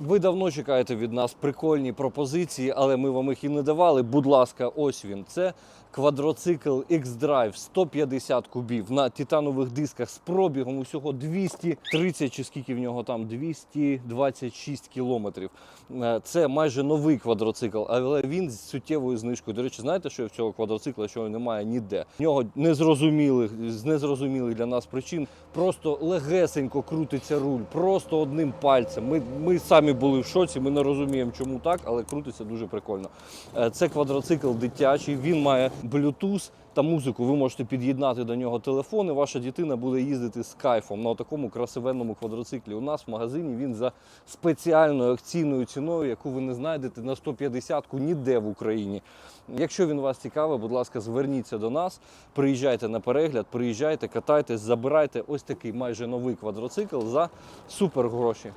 Ви давно чекаєте від нас прикольні пропозиції, але ми вам їх і не давали. Будь ласка, ось він. Це квадроцикл X-Drive 150 кубів на титанових дисках з пробігом усього 230 чи скільки в нього там 226 кілометрів. Е, Це майже новий квадроцикл, але він з суттєвою знижкою. До речі, знаєте, що в цього квадроцикла що немає ніде. В нього незрозумілих з незрозумілих для нас причин. Просто легесенько крутиться руль, просто одним пальцем. Ми, ми самі були в шоці, ми не розуміємо, чому так, але крутиться дуже прикольно. Е, Це квадроцикл дитячий, він має Bluetooth та музику. Ви можете під'єднати до нього телефон, і ваша дитина буде їздити з кайфом на такому красивенному квадроциклі. У нас в магазині він за спеціальною акційною ціною, яку ви не знайдете на 150-ку ніде в Україні. Якщо він вас цікавий, будь ласка, зверніться до нас, приїжджайте на перегляд, приїжджайте, катайтесь, забирайте ось такий майже новий квадроцикл за супер гроші.